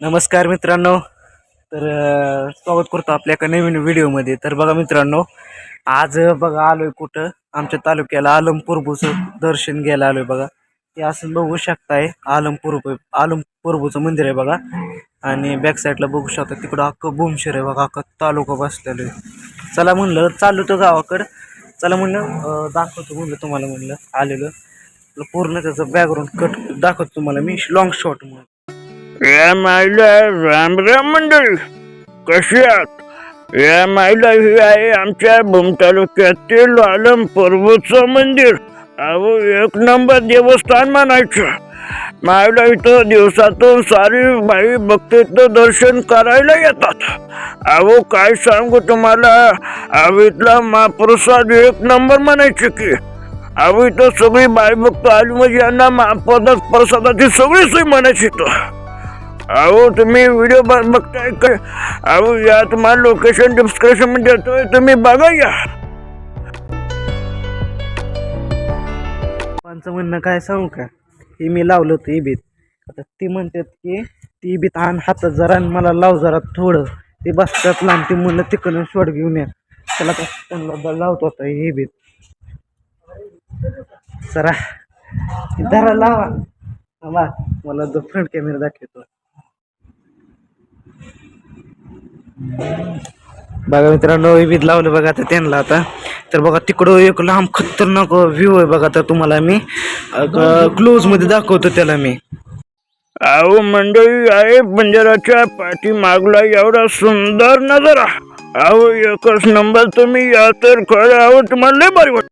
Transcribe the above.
नमस्कार मित्रांनो. तर स्वागत करतो आपल्या एका नवीन व्हिडिओमध्ये. तर बघा मित्रांनो आज बघा आलोय कुठं? आमच्या तालुक्याला आलमपूर्बूचं दर्शन घ्यायला आलोय बघा. ते असं बघू शकताय आलमपूर्ब आलमपूर्बूचं मंदिर आहे बघा. आणि बॅक साईडला बघू शकता तिकडं अख्खं भूमशेर आहे बघा अख्खा तालुका बसलेलो आहे. चला म्हणलं चाललो तो गावाकडं. चला म्हणलं दाखवतो म्हणलं तुम्हाला म्हणलं आलेलं. पूर्ण त्याचं बॅकग्राऊंड कट दाखवतो तुम्हाला मी लॉंग शॉट म्हणून. या माईला राम राम मंडळी कशी आहात? या माईला ही आहे आमच्या भूम तालुक्यातील आलम पर्वतचं मंदिर. अहो एक नंबर देवस्थान म्हणायचं. माईला इथं दिवसातून सारी बाई भक्तीचं दर्शन करायला येतात. अहो काय सांगू तुम्हाला? आवीतला महाप्रसाद एक नंबर म्हणायचे की. अहो इथं सगळी बाई भक्त आली म्हणजे यांना महाप्रसाद प्रसादाची सगळी सोय म्हणायची इथं. अहो तुम्ही व्हिडिओ बघताय काय अहो या तुम्हाला लोकेशन डिस्क्रिप्शनमध्ये देतोय तुम्ही बघा या. पप्पांचं म्हणणं काय सांगू का? हे मी लावलं होतं इबीत. आता ती म्हणतात की ती इबीत आण हातात जरा आणि मला लाव जरा थोडं. ते बसतात लांब ती म्हणलं तिकडून शॉट घेऊन या. त्याला का त्यांना लावतो आता हे इबीत. जरा जरा लावा. थांबा, मला जो फ्रंट कॅमेरा दाखवतो. बघा मित्रांनो विविध लावलं बघा आता त्यांना आता. तर बघा तिकडं एक लांब खतरनाक व्ह्यू आहे बघा आता तुम्हाला मी. क्लोजमध्ये दाखवतो त्याला मी. अहो मंडळी आहे बंजाराच्या पाठी मागला एवढा सुंदर नजारा. अहो एकच नंबर तुम्ही या तर खरं अहो तुम्हाला लय भारी वाटत.